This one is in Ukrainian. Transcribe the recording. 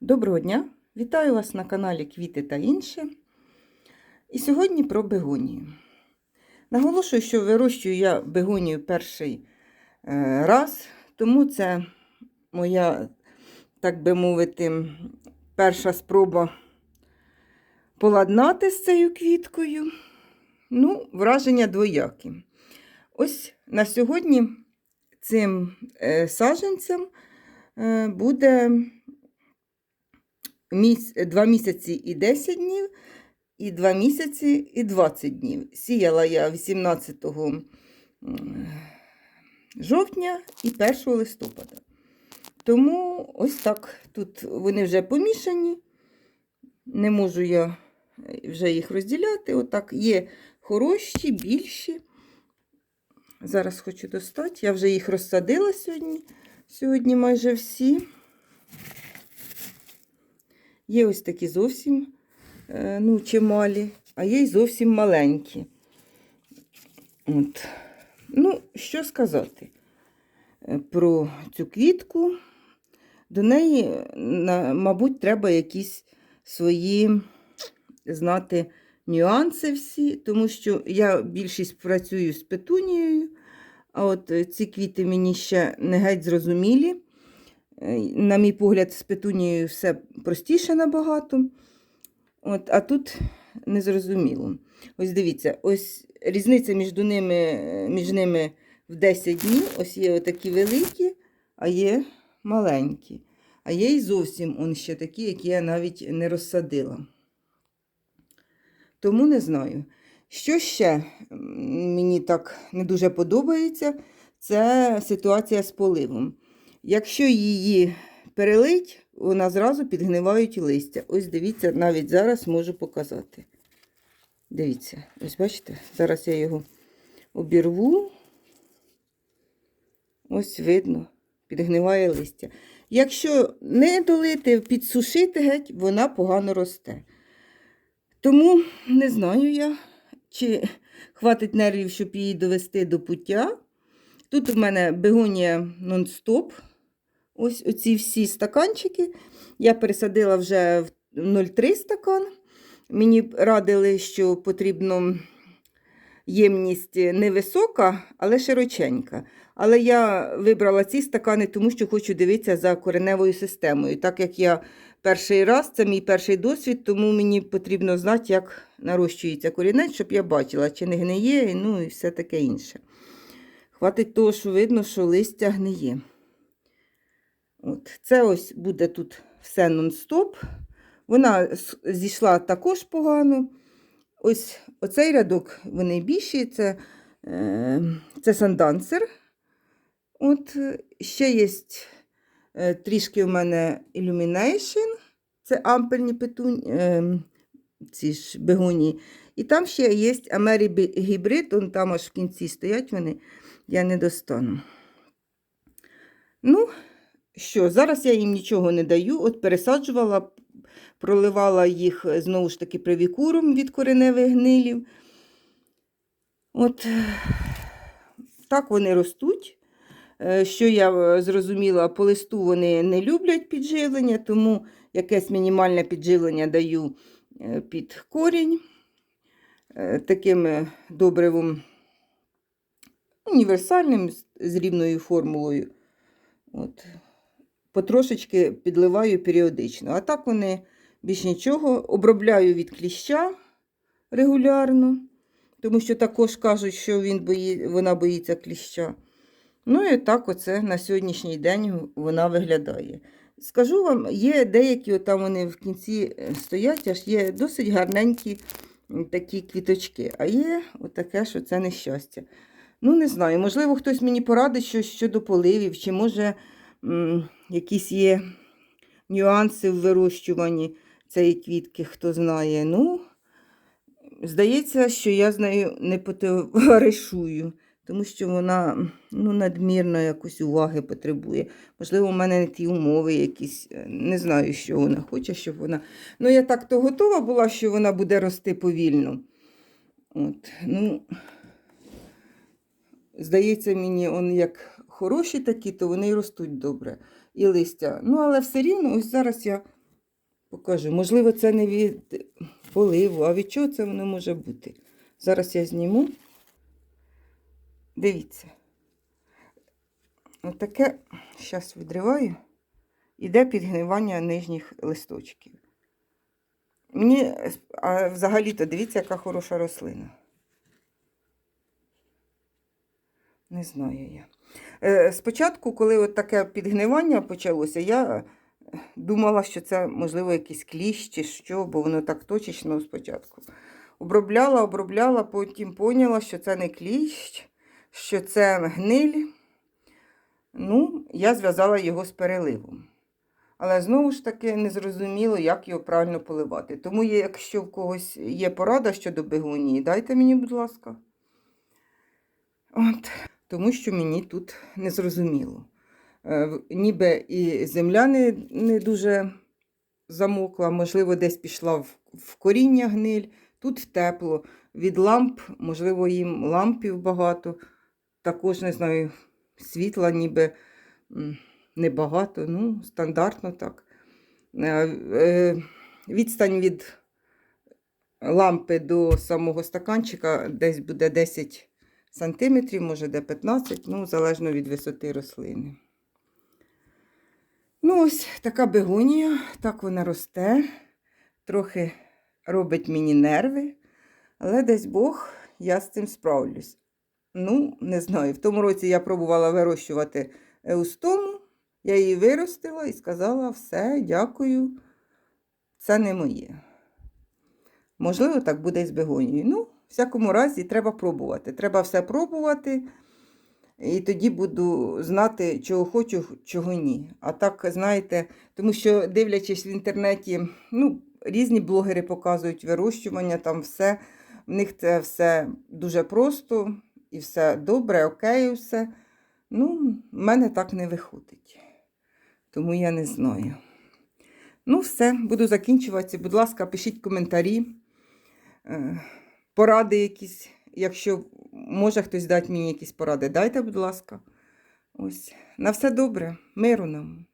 Доброго дня! Вітаю вас на каналі Квіти та інше. І сьогодні про бегонію. Наголошую, що вирощую я бегонію перший е, раз, тому це моя, так би мовити, перша спроба поладнати з цією квіткою. Ну, враження двоякі. Ось на сьогодні цим е, саджанцям е, буде. 2 місяці і 10 днів, і 2 місяці і 20 днів. Сіяла я 18 жовтня і 1 листопада. Тому ось так. Тут вони вже помішані. Не можу я вже їх розділяти. Отак є хороші, більші. Зараз хочу достати. Я вже їх розсадила сьогодні. Сьогодні майже всі. Є ось такі зовсім е, ну, чималі, а є й зовсім маленькі. От. Ну, що сказати е, про цю квітку? До неї, мабуть, треба якісь свої знати нюанси всі, тому що я більшість працюю з петунією, а от е, ці квіти мені ще не геть зрозумілі. На мій погляд, з петунією все простіше набагато. От, а тут незрозуміло. Ось дивіться, ось різниця між ними, між ними в 10 днів. Ось є отакі великі, а є маленькі. А є і зовсім он ще такі, які я навіть не розсадила. Тому не знаю. Що ще мені так не дуже подобається, це ситуація з поливом. Якщо її перелить, вона зразу підгнивають листя. Ось дивіться, навіть зараз можу показати. Дивіться, ось бачите, зараз я його обірву. Ось видно, підгниває листя. Якщо не долити, підсушити геть, вона погано росте. Тому не знаю я, чи хватить нервів, щоб її довести до пуття. Тут у мене бегонія нон-стоп. Ось оці всі стаканчики. Я пересадила вже в 0,3 стакан. Мені радили, що потрібно ємність невисока, але широченька. Але я вибрала ці стакани, тому що хочу дивитися за кореневою системою. Так як я перший раз, це мій перший досвід, тому мені потрібно знати, як нарощується корінець, щоб я бачила, чи не гниє, ну і все таке інше. Хватить того, що видно, що листя гниє. От. Це ось буде тут все нон-стоп. Вона зійшла також погано. Ось оцей рядок вони більші, це, е, це сандансер. От ще є е, трішки у мене Illumination, це ампельні петунь, е, ці ж бегонії. І там ще є Амері гібрид, он там аж в кінці стоять вони, я не достану. Ну, що, зараз я їм нічого не даю. От пересаджувала, проливала їх е, знову ж таки привікуром від кореневих гнилів. От е, так вони ростуть. Е, Що я зрозуміла, по листу вони не люблять підживлення, тому якесь мінімальне підживлення даю під корінь таким добривом універсальним з рівною формулою. От. Потрошечки підливаю періодично. А так вони більш нічого. Обробляю від кліща регулярно, тому що також кажуть, що він бої... вона боїться кліща. Ну і так оце на сьогоднішній день вона виглядає. Скажу вам, є деякі, там вони в кінці е, стоять, аж є досить гарненькі такі квіточки. А є отаке, що це нещастя. Ну, не знаю, можливо, хтось мені порадить щось щодо поливів, чи може якісь є нюанси в вирощуванні цієї квітки, хто знає. Ну, здається, що я з нею не потоваришую, тому що вона ну, надмірно якось уваги потребує. Можливо, у мене не ті умови якісь. е, Не знаю, що вона хоче, щоб вона. Ну, я так то готова була, що вона буде рости повільно. От, ну, здається мені, он як хороші такі, то вони й ростуть добре. І листя. Ну, але все рівно, ось зараз я Покажу. Можливо, це не від поливу, а від чого це воно може бути? Зараз я зніму. Дивіться. Отаке, зараз відриваю, іде підгнивання нижніх листочків. Мені, а взагалі-то дивіться, яка хороша рослина. Не знаю я. Е, Спочатку, коли от таке підгнивання почалося, я думала, що це, можливо, якийсь кліщ чи що, бо воно так точечно спочатку. Обробляла, обробляла, потім поняла, що це не кліщ, що це гниль. Ну, я зв'язала його з переливом. Але знову ж таки не зрозуміло, як його правильно поливати. Тому, якщо в когось є порада щодо бегонії, дайте мені, будь ласка. От. Тому що мені тут не зрозуміло. Е, Ніби і земля не, не дуже замокла, можливо, десь пішла в, в коріння гниль, тут тепло. Від ламп, можливо, їм лампів багато. Також не знаю, світла ніби небагато, ну, стандартно так. Е, е, Відстань від лампи до самого стаканчика десь буде 10 сантиметрів, може де 15, ну, залежно від висоти рослини. Ну, ось така бегонія, так вона росте, трохи робить мені нерви, але десь Бог, я з цим справлюсь. Ну, не знаю. В тому році я пробувала вирощувати еустому, я її виростила і сказала: все, дякую, це не моє. Можливо, так буде і з бегонією. Ну, всякому разі, треба пробувати. Треба все пробувати. І тоді буду знати, чого хочу, чого ні. А так, знаєте, тому що дивлячись в інтернеті, ну, різні блогери показують вирощування, там все. В них це все дуже просто і все добре, окей, все. Ну, в мене так не виходить. Тому я не знаю. Ну, все, буду закінчувати. Будь ласка, пишіть коментарі, е, поради якісь. Якщо може хтось дати мені якісь поради, дайте, будь ласка. Ось. На все добре, миру нам.